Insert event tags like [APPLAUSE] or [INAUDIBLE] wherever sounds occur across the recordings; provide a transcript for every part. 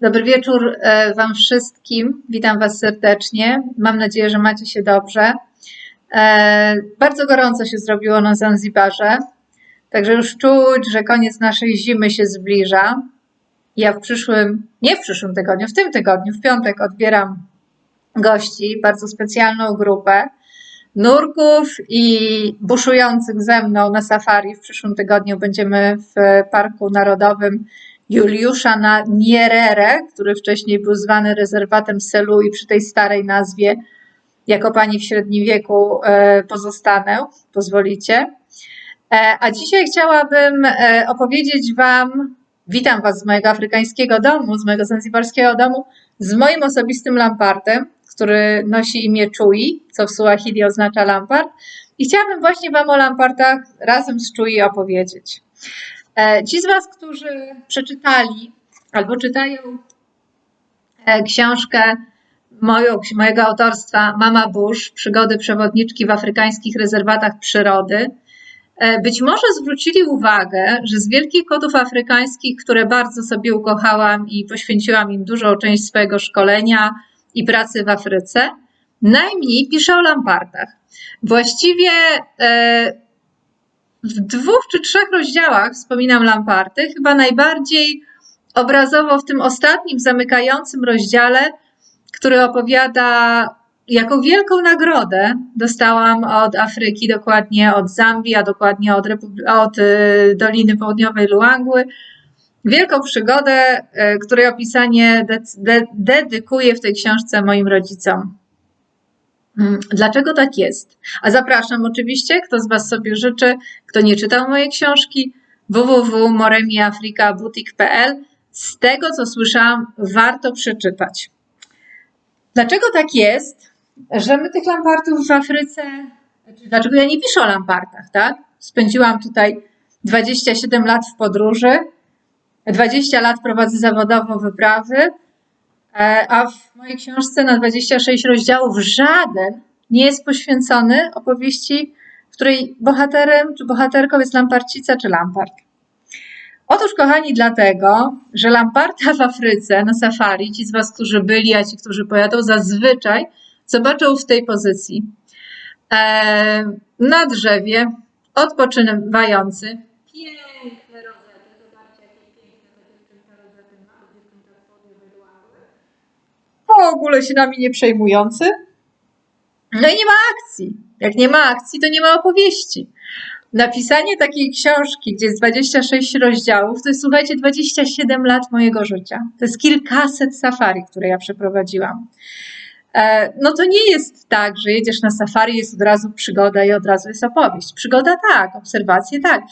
Dobry wieczór e, Wam wszystkim. Witam Was serdecznie. Mam nadzieję, że macie się dobrze. E, Bardzo gorąco się zrobiło na Zanzibarze, także już czuć, że koniec naszej zimy się zbliża. Ja w przyszłym, nie w przyszłym tygodniu, w tym tygodniu, w piątek odbieram gości, bardzo specjalną grupę nurków i buszujących ze mną na safari. W przyszłym tygodniu będziemy w Parku Narodowym Juliusza na Nyerere, który wcześniej był zwany rezerwatem Selu i przy tej starej nazwie jako pani w średnim wieku e, pozostanę, pozwolicie. E, A dzisiaj chciałabym e, opowiedzieć Wam, witam Was z mojego afrykańskiego domu, z mojego zanzibarskiego domu, z moim osobistym lampartem, który nosi imię Chui, co w Suahili oznacza lampart. I chciałabym właśnie Wam o lampartach razem z Chui opowiedzieć. E, Ci z Was, którzy przeczytali albo czytają e, książkę moją, mojego autorstwa Mama Bush, przygody przewodniczki w afrykańskich rezerwatach przyrody, e, być może zwrócili uwagę, że z wielkich kotów afrykańskich, które bardzo sobie ukochałam i poświęciłam im dużą część swojego szkolenia i pracy w Afryce, najmniej piszę o lampartach. Właściwie e, w dwóch czy trzech rozdziałach wspominam lamparty, chyba najbardziej obrazowo w tym ostatnim, zamykającym rozdziale, który opowiada, jaką wielką nagrodę dostałam od Afryki, dokładnie od Zambii, a dokładnie od, od y, Doliny Południowej Luangły. Wielką przygodę, y, której opisanie dec- de- dedykuję w tej książce moim rodzicom. Mm, Dlaczego tak jest? A zapraszam oczywiście, kto z Was sobie życzy, kto nie czytał mojej książki, www.moremiafrikaboutique.pl. Z tego, co słyszałam, warto przeczytać. Dlaczego tak jest, że my tych lampartów w Afryce, dlaczego ja nie piszę o lampartach, tak? Spędziłam tutaj 27 lat w podróży, 20 lat prowadzę zawodowo wyprawy, A w mojej książce na 26 rozdziałów żaden nie jest poświęcony opowieści, w której bohaterem czy bohaterką jest lamparcica czy lampart. Otóż, kochani, dlatego, że lamparta w Afryce na safari, ci z Was, którzy byli, a ci, którzy pojadą, zazwyczaj zobaczą w tej pozycji. E, na drzewie, odpoczywający, piękne rozety, zobaczcie, jakie piękne ta dziewczynka rozety ma, dziewczynka w połowie wyłamy w ogóle się nami nie przejmujący. No i nie ma akcji. Jak nie ma akcji, to nie ma opowieści. Napisanie takiej książki, gdzie jest 26 rozdziałów, to jest, słuchajcie, 27 lat mojego życia. To jest kilkaset safari, które ja przeprowadziłam. E, No to nie jest tak, że jedziesz na safari, jest od razu przygoda i od razu jest opowieść. Przygoda tak, obserwacje tak,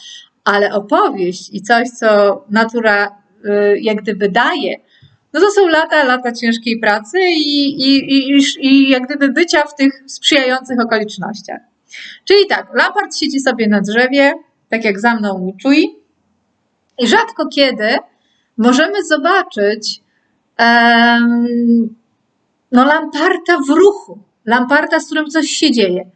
ale opowieść i coś, co natura y, jak gdyby daje, no to są lata, lata ciężkiej pracy i, i, i, i, jak gdyby bycia w tych sprzyjających okolicznościach. Czyli tak, Lampard siedzi sobie na drzewie, tak jak za mną mi czui, i rzadko kiedy możemy zobaczyć em, no, Lamparta w ruchu, Lamparta, z którym coś się dzieje.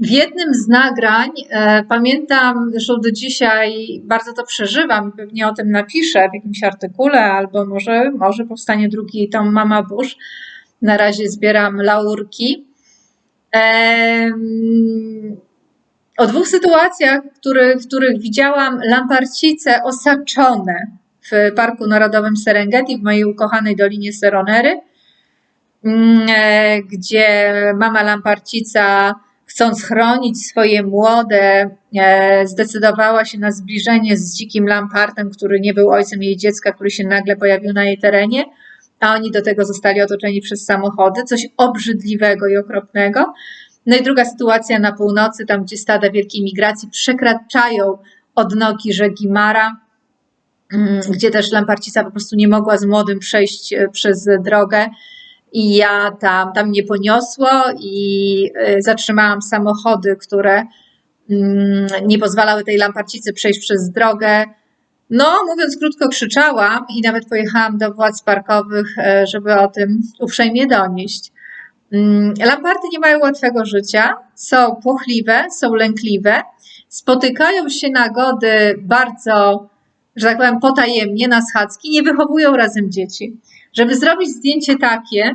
W jednym z nagrań, e, pamiętam, zresztą do dzisiaj bardzo to przeżywam pewnie o tym napiszę w jakimś artykule, albo może, może powstanie drugi tom Mama Bush. Na razie zbieram laurki. Em, o dwóch sytuacjach, w których, w których widziałam lamparcice osaczone w Parku Narodowym Serengeti, w mojej ukochanej Dolinie Seronery, mm, e, gdzie mama lamparcica chcąc chronić swoje młode, e, zdecydowała się na zbliżenie z dzikim lampartem, który nie był ojcem jej dziecka, który się nagle pojawił na jej terenie, a oni do tego zostali otoczeni przez samochody, coś obrzydliwego i okropnego. No i druga sytuacja na północy, tam gdzie stada wielkiej migracji przekraczają odnogi rzeki Mara, mm, gdzie też lamparcica po prostu nie mogła z młodym przejść e, przez drogę i ja tam, tam mnie poniosło i y, zatrzymałam samochody, które mm, nie pozwalały tej lamparcicy przejść przez drogę. No, mówiąc krótko, krzyczałam i nawet pojechałam do władz parkowych, e, żeby o tym uprzejmie donieść. Mm, Lamparty nie mają łatwego życia, są płochliwe, są lękliwe, spotykają się nagody bardzo że tak powiem, potajemnie na schadzki, nie wychowują razem dzieci. Żeby zrobić zdjęcie takie,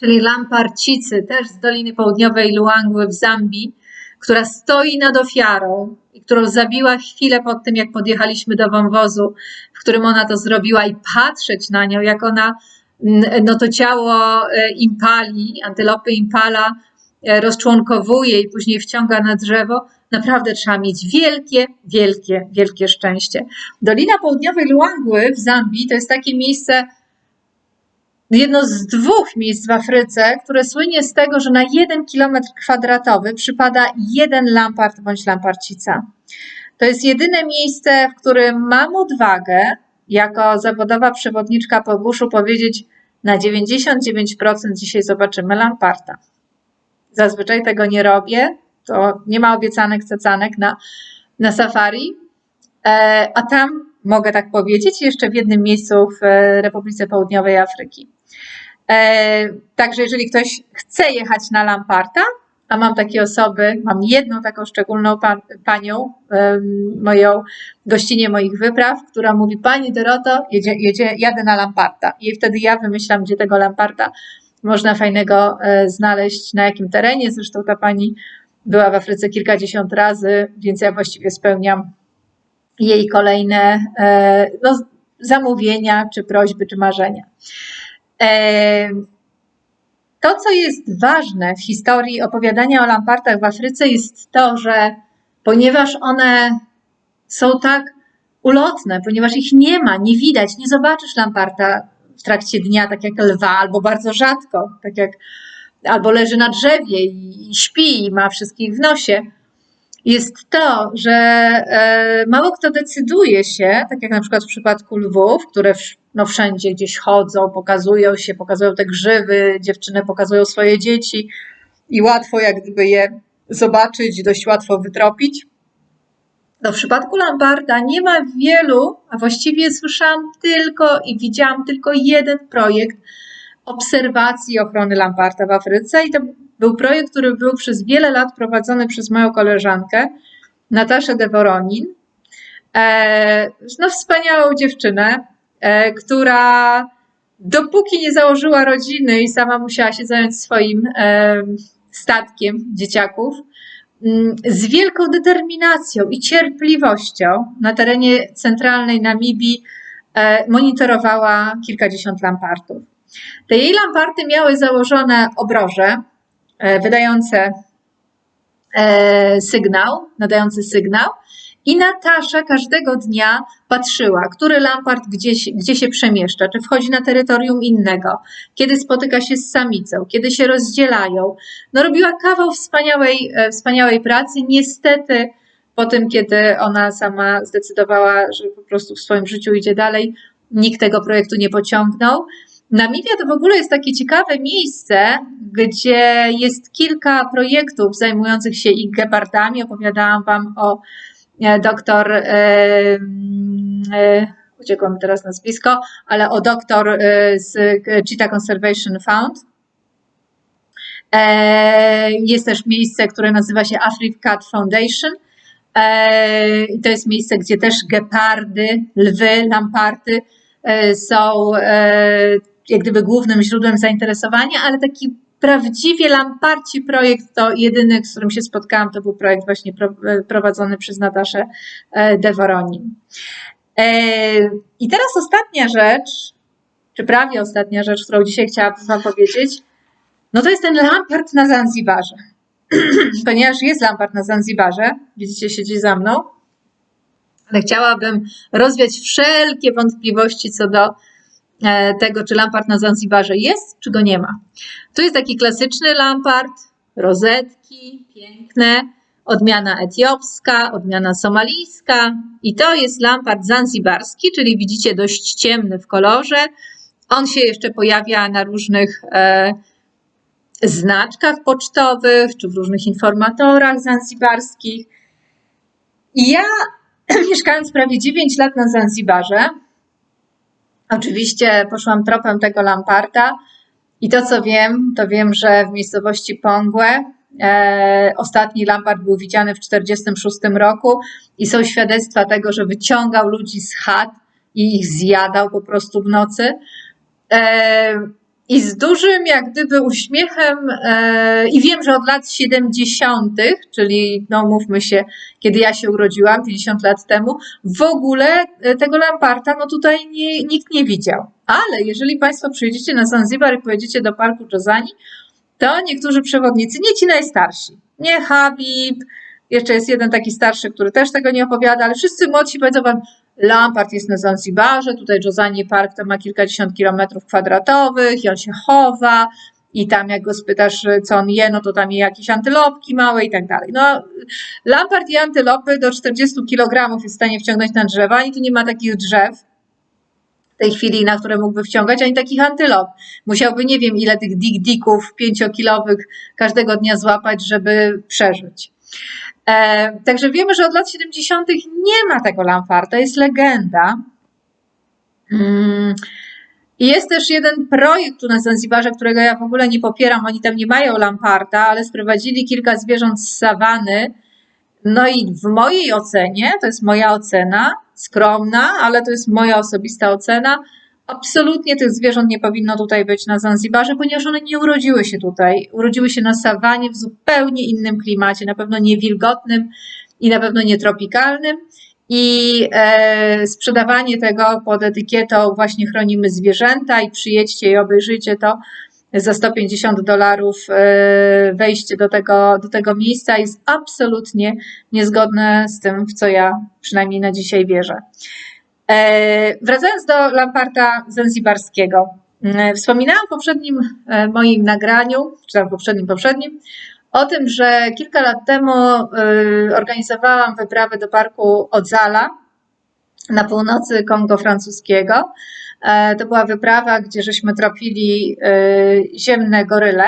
czyli lamparcicy, też z Doliny Południowej Luangwy w Zambii, która stoi nad ofiarą i którą zabiła chwilę po tym, jak podjechaliśmy do wąwozu, w którym ona to zrobiła i patrzeć na nią, jak ona no to ciało e, impali, antylopy impala e, rozczłonkowuje i później wciąga na drzewo, naprawdę trzeba mieć wielkie, wielkie, wielkie szczęście. Dolina Południowej Luangwy w Zambii to jest takie miejsce, jedno z dwóch miejsc w Afryce, które słynie z tego, że na jeden kilometr kwadratowy przypada jeden lampart bądź lamparcica. To jest jedyne miejsce, w którym mam odwagę, jako zawodowa przewodniczka po buszu, powiedzieć, na 99% dzisiaj zobaczymy lamparta. Zazwyczaj tego nie robię, to nie ma obiecanych cacanek na, na safari, e, a tam mogę tak powiedzieć, jeszcze w jednym miejscu w e, Republice Południowej Afryki. E, także jeżeli ktoś chce jechać na Lamparta, a mam takie osoby, mam jedną taką szczególną pan, panią, moją gościnię moich wypraw, która mówi, pani Doroto, jedzie, jedzie, jadę na Lamparta. I wtedy ja wymyślam, gdzie tego Lamparta można fajnego znaleźć, na jakim terenie. Zresztą ta pani była w Afryce kilkadziesiąt razy, więc ja właściwie spełniam jej kolejne e, no, zamówienia, czy prośby, czy marzenia. E, to, co jest ważne w historii opowiadania o lampartach w Afryce, jest to, że ponieważ one są tak ulotne, ponieważ ich nie ma, nie widać, nie zobaczysz lamparta w trakcie dnia, tak jak lwa, albo bardzo rzadko, tak jak albo leży na drzewie i śpi i ma wszystkich w nosie, jest to, że e, mało kto decyduje się, tak jak na przykład w przypadku lwów, które no, wszędzie gdzieś chodzą, pokazują się, pokazują te grzywy, dziewczyny pokazują swoje dzieci i łatwo jak gdyby je zobaczyć, dość łatwo wytropić. No w przypadku Lamparda nie ma wielu, a właściwie słyszałam tylko i widziałam tylko jeden projekt, obserwacji ochrony lamparta w Afryce i to był projekt, który był przez wiele lat prowadzony przez moją koleżankę Nataszę Devoronin. E, no, wspaniałą dziewczynę, e, która dopóki nie założyła rodziny i sama musiała się zająć swoim e, statkiem dzieciaków, mm, z wielką determinacją i cierpliwością na terenie centralnej Namibii monitorowała kilkadziesiąt lampartów. Te jej lamparty miały założone obroże e, wydające e, sygnał, nadający sygnał i Natasza każdego dnia patrzyła, który lampart gdzieś, gdzie się przemieszcza, czy wchodzi na terytorium innego, kiedy spotyka się z samicą, kiedy się rozdzielają. No robiła kawał wspaniałej, e, wspaniałej pracy. Niestety po tym, kiedy ona sama zdecydowała, że po prostu w swoim życiu idzie dalej, nikt tego projektu nie pociągnął. Namibia to w ogóle jest takie ciekawe miejsce, gdzie jest kilka projektów zajmujących się ich gepardami. Opowiadałam Wam o e, doktor, e, e, uciekło mi teraz nazwisko, ale o doktor z Cheetah Conservation Fund. Jest też miejsce, które nazywa się African Cat Foundation. I to jest miejsce, gdzie też gepardy, lwy, lamparty są jak gdyby głównym źródłem zainteresowania, ale taki prawdziwie lamparci projekt to jedyny, z którym się spotkałam, to był projekt właśnie prowadzony przez Nataszę e, Devoronin. E, I teraz ostatnia rzecz, czy prawie ostatnia rzecz, którą dzisiaj chciałabym Wam powiedzieć, no to jest ten lampart na Zanzibarze. [CLEARS THROAT] Ponieważ jest lampart na Zanzibarze, widzicie, siedzi za mną, ale chciałabym rozwiać wszelkie wątpliwości co do E, tego, czy lampart na Zanzibarze jest, czy go nie ma. Tu jest taki klasyczny lampart, rozetki, piękne, odmiana etiopska, odmiana somalijska i to jest lampart zanzibarski, czyli widzicie dość ciemny w kolorze. On się jeszcze pojawia na różnych e, znaczkach pocztowych czy w różnych informatorach zanzibarskich. Ja [CLEARS THROAT] mieszkając prawie 9 lat na Zanzibarze, Oczywiście poszłam tropem tego lamparta i to co wiem, to wiem, że w miejscowości Pongłe E, ostatni Lampard był widziany w 1946 roku i są świadectwa tego, że wyciągał ludzi z chat i ich zjadał po prostu w nocy. E, I z dużym, jak gdyby, uśmiechem, e, i wiem, że od lat 70., czyli, no mówmy się, kiedy ja się urodziłam, 50 lat temu, w ogóle e, tego Lamparta, no tutaj nie, nikt nie widział. Ale jeżeli Państwo przyjedziecie na Zanzibar i pojedziecie do parku Jozani, to niektórzy przewodnicy, nie ci najstarsi, nie Habib, jeszcze jest jeden taki starszy, który też tego nie opowiada, ale wszyscy młodsi powiedzą wam, Lampard jest na Zanzibarze, tutaj Jozani Park to ma kilkadziesiąt kilometrów kwadratowych i on się chowa i tam jak go spytasz, co on je, no to tam je jakieś antylopki małe i tak dalej. No, Lampard i antylopy do 40 kg jest w stanie wciągnąć na drzewa i tu nie ma takich drzew, tej chwili, na które mógłby wciągać, ani takich antylop. Musiałby nie wiem ile tych dik-dików pięciokilowych każdego dnia złapać, żeby przeżyć. E, także wiemy, że od lat 70. nie ma tego Lamfarta, jest legenda. Mm. Jest też jeden projekt tu na Zanzibarze, którego ja w ogóle nie popieram. Oni tam nie mają Lamparta, ale sprowadzili kilka zwierząt z sawany. No i w mojej ocenie, to jest moja ocena, skromna, ale to jest moja osobista ocena, absolutnie tych zwierząt nie powinno tutaj być na Zanzibarze, ponieważ one nie urodziły się tutaj. Urodziły się na sawanie w zupełnie innym klimacie, na pewno nie wilgotnym i na pewno nie tropikalnym. I e, sprzedawanie tego pod etykietą właśnie chronimy zwierzęta i przyjedźcie i obejrzyjcie to za 150 dolarów e, wejście do tego, do tego miejsca jest absolutnie niezgodne z tym, w co ja przynajmniej na dzisiaj wierzę. E, wracając do Lamparta Zanzibarskiego. E, wspominałam w poprzednim e, moim nagraniu, czy tam poprzednim, poprzednim, o tym, że kilka lat temu organizowałam wyprawę do parku Odzala na północy Kongo francuskiego. To była wyprawa, gdzie żeśmy tropili ziemne goryle.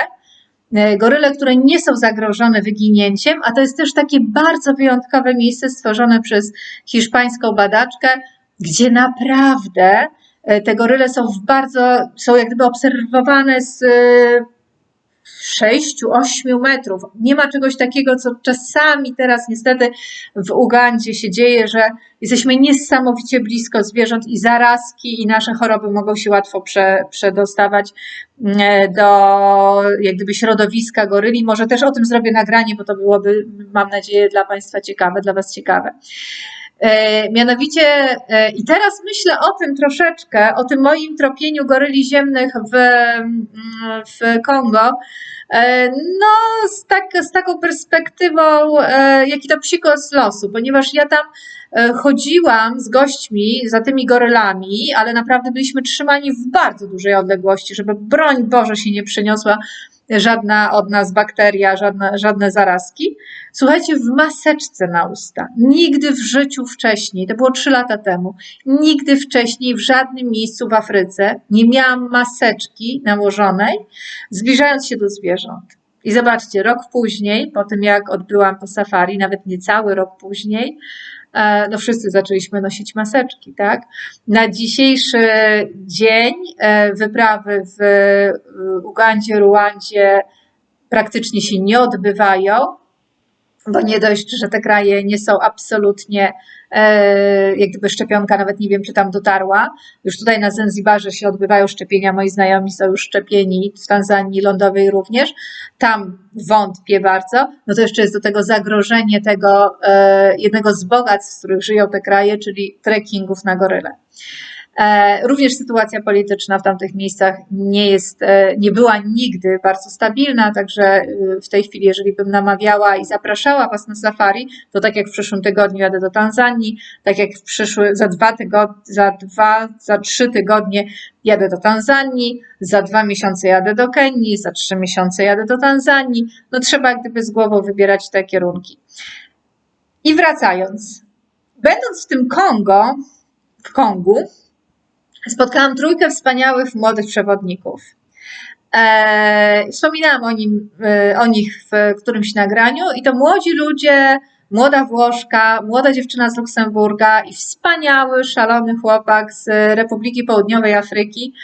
Goryle, które nie są zagrożone wyginięciem, a to jest też takie bardzo wyjątkowe miejsce stworzone przez hiszpańską badaczkę gdzie naprawdę e, te goryle są w bardzo, są jak gdyby obserwowane z 6-8 metrów. Nie ma czegoś takiego, co czasami teraz niestety w Ugandzie się dzieje, że jesteśmy niesamowicie blisko zwierząt i zarazki i nasze choroby mogą się łatwo prze, przedostawać e, do jak gdyby środowiska goryli. Może też o tym zrobię nagranie, bo to byłoby, mam nadzieję, dla Państwa ciekawe, dla Was ciekawe. E, mianowicie, e, i teraz myślę o tym troszeczkę, o tym moim tropieniu goryli ziemnych w, mm, w Kongo. E, no, z, tak, z taką perspektywą, jaki to psikos losu, ponieważ ja tam chodziłam z gośćmi za tymi gorylami, ale naprawdę byliśmy trzymani w bardzo dużej odległości, żeby broń Boże się nie przeniosła żadna od nas bakteria, żadne, żadne zarazki. Słuchajcie, w maseczce na usta. Nigdy w życiu wcześniej, to było trzy lata temu, nigdy wcześniej w żadnym miejscu w Afryce nie miałam maseczki nałożonej, zbliżając się do zwierząt. I zobaczcie, rok później, po tym jak odbyłam to safari, nawet niecały rok później, no wszyscy zaczęliśmy nosić maseczki, tak? Na dzisiejszy dzień e, wyprawy w Ugandzie, Ruandzie praktycznie się nie odbywają bo nie dość, że te kraje nie są absolutnie, e, jak gdyby szczepionka, nawet nie wiem, czy tam dotarła. Już tutaj na Zanzibarze się odbywają szczepienia, moi znajomi są już szczepieni, w Tanzanii lądowej również. Tam wątpię bardzo. No to jeszcze jest do tego zagrożenie tego e, jednego z bogactw, w których żyją te kraje, czyli trekkingów na goryle. E, również sytuacja polityczna w tamtych miejscach nie jest, e, nie była nigdy bardzo stabilna, także e, w tej chwili, jeżeli bym namawiała i zapraszała Was na safari, to tak jak w przyszłym tygodniu jadę do Tanzanii, tak jak w przyszły, za dwa tygodnie, za dwa, za trzy tygodnie jadę do Tanzanii, za dwa miesiące jadę do Kenii, za trzy miesiące jadę do Tanzanii. No trzeba jak gdyby z głową wybierać te kierunki. I wracając, będąc w tym Kongo, w Kongu, spotkałam trójkę wspaniałych młodych przewodników. E, wspominałam o, nim, e, o nich w którymś nagraniu i to młodzi ludzie, młoda Włoszka, młoda dziewczyna z Luksemburga i wspaniały, szalony chłopak z Republiki Południowej Afryki,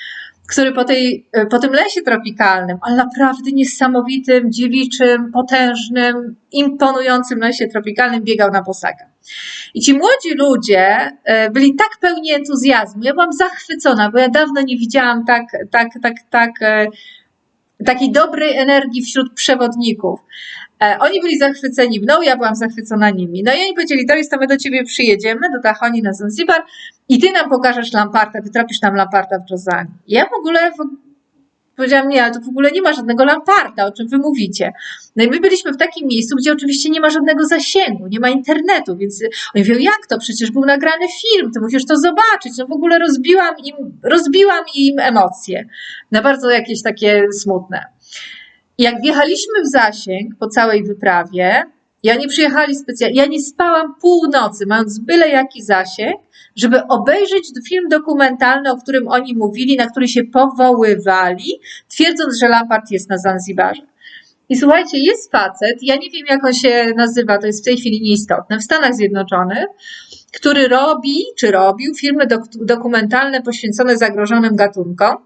który po, tej, po tym lesie tropikalnym, ale naprawdę niesamowitym, dziewiczym, potężnym, imponującym lesie tropikalnym biegał na bosaka. I ci młodzi ludzie e, byli tak pełni entuzjazmu. Ja byłam zachwycona, bo ja dawno nie widziałam tak, tak, tak, tak, e, takiej dobrej energii wśród przewodników. E, Oni byli zachwyceni mną, ja byłam zachwycona nimi. No i oni powiedzieli, Doris, to my do ciebie przyjedziemy, do Tachoni na Zanzibar i ty nam pokażesz lampartę, wytropisz nam lampartę w Jozani. Ja w ogóle powiedziałam, nie, ale to w ogóle nie ma żadnego lamparta, o czym wy mówicie. No i my byliśmy w takim miejscu, gdzie oczywiście nie ma żadnego zasięgu, nie ma internetu, więc oni mówią, jak to? Przecież był nagrany film, ty musisz to zobaczyć. No w ogóle rozbiłam im, rozbiłam im emocje. Na bardzo jakieś takie smutne. Jak wjechaliśmy w zasięg po całej wyprawie, ja nie przyjechali specjalnie, ja nie spałam północy, mając byle jaki zasięg, żeby obejrzeć film dokumentalny, o którym oni mówili, na który się powoływali, twierdząc, że Lampard jest na Zanzibarze. I słuchajcie, jest facet, ja nie wiem jak on się nazywa, to jest w tej chwili nieistotne, w Stanach Zjednoczonych, który robi, czy robił filmy dok dokumentalne poświęcone zagrożonym gatunkom.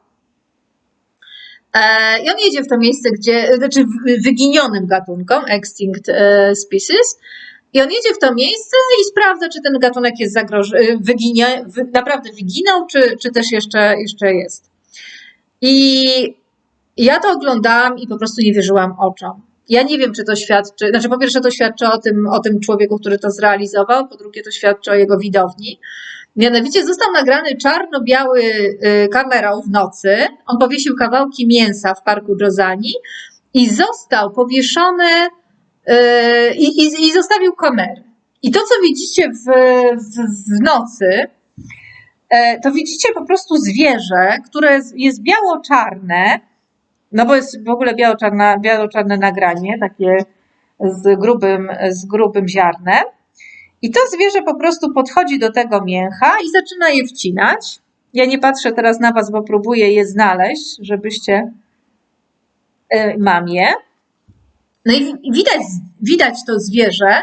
E, I on jedzie w to miejsce, gdzie, znaczy wyginionym gatunkom, extinct e, species, i on jedzie w to miejsce i sprawdza, czy ten gatunek jest zagrożony, wyginie, naprawdę wyginął, czy, czy też jeszcze, jeszcze jest. I ja to oglądałam i po prostu nie wierzyłam oczom. Ja nie wiem, czy to świadczy, znaczy po pierwsze to świadczy o tym, o tym człowieku, który to zrealizował, po drugie to świadczy o jego widowni. Mianowicie został nagrany czarno-biały y, kamerą w nocy. On powiesił kawałki mięsa w parku Jozani i został powieszony y, i, i, i zostawił kamerę. I to, co widzicie w, w, w nocy, e, to widzicie po prostu zwierzę, które jest biało-czarne, no bo jest w ogóle biało-czarne, biało-czarne nagranie, takie z grubym, z grubym ziarnem. I to zwierzę po prostu podchodzi do tego mięcha i zaczyna je wcinać. Ja nie patrzę teraz na Was, bo próbuję je znaleźć, żebyście. E, mam je. No i widać, widać to zwierzę.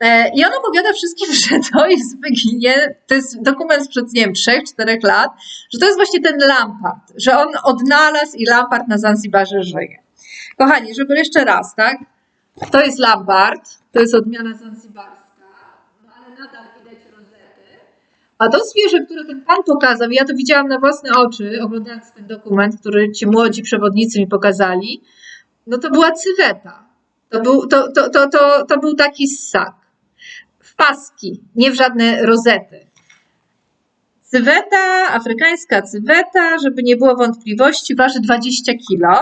E, I on opowiada wszystkim, [LAUGHS] że to jest wyginie, to jest dokument sprzed, nie wiem, 3-4 lat, że to jest właśnie ten Lampard, że on odnalazł i Lampard na Zanzibarze żyje. Kochani, żeby jeszcze raz, tak? To jest Lampard, to jest odmiana zanzibarska nadal widać rozety. A to zwierzę, które ten pan pokazał, ja to widziałam na własne oczy, oglądając ten dokument, który ci młodzi przewodnicy mi pokazali, no to była cyweta. To był, to, to, to, to, to był taki ssak. W paski, nie w żadne rozety. Cyweta, afrykańska cyweta, żeby nie było wątpliwości, waży 20 kilo,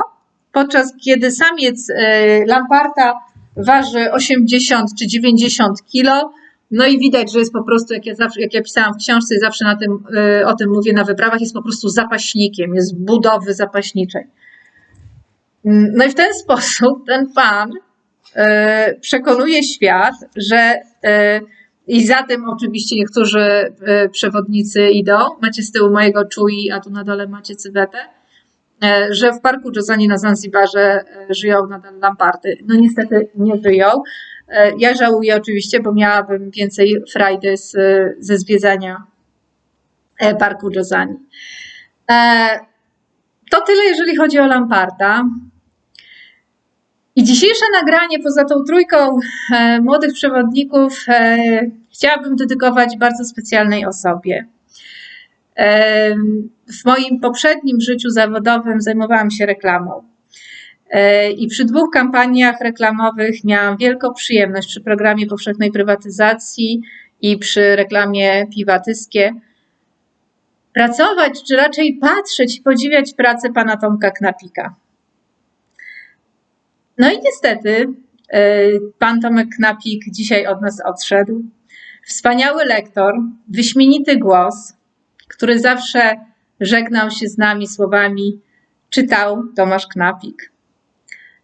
podczas kiedy samiec e, lamparta waży 80 czy 90 kilo, no i widać, że jest po prostu, jak ja, zawsze, jak ja pisałam w książce, zawsze na tym, y, o tym mówię na wyprawach, jest po prostu zapaśnikiem, jest budowy zapaśniczej. Mm, no i w ten [LAUGHS] sposób ten pan y, przekonuje świat, że y, i za tym oczywiście niektórzy przewodnicy idą. Macie z tyłu mojego czui, a tu na dole macie cywetę, że w parku Jozani na Zanzibarze żyją nadal lamparty. No niestety nie żyją. E, ja żałuję oczywiście, bo miałabym więcej frajdy z, ze zwiedzania e, parku Jozani. E, to tyle, jeżeli chodzi o Lamparta. I dzisiejsze nagranie, poza tą trójką młodych przewodników, chciałabym dedykować bardzo specjalnej osobie. W moim poprzednim życiu zawodowym zajmowałam się reklamą. E, I przy dwóch kampaniach reklamowych miałam wielką przyjemność przy programie powszechnej prywatyzacji i przy reklamie Piwatyskie pracować, czy raczej patrzeć i podziwiać pracę pana Tomka Knapika. No i niestety e, pan Tomek Knapik dzisiaj od nas odszedł. Wspaniały lektor, wyśmienity głos, który zawsze żegnał się z nami słowami czytał Tomasz Knapik.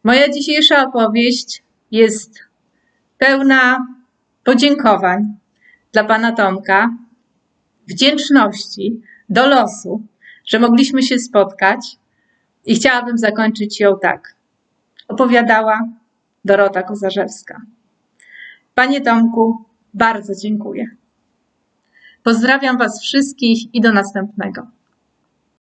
Moja dzisiejsza opowieść jest pełna podziękowań dla pana Tomka, wdzięczności do losu, że mogliśmy się spotkać i chciałabym zakończyć ją tak. Opowiadała Dorota Kozarzewska. Panie Tomku, bardzo dziękuję. Pozdrawiam Was wszystkich i do następnego.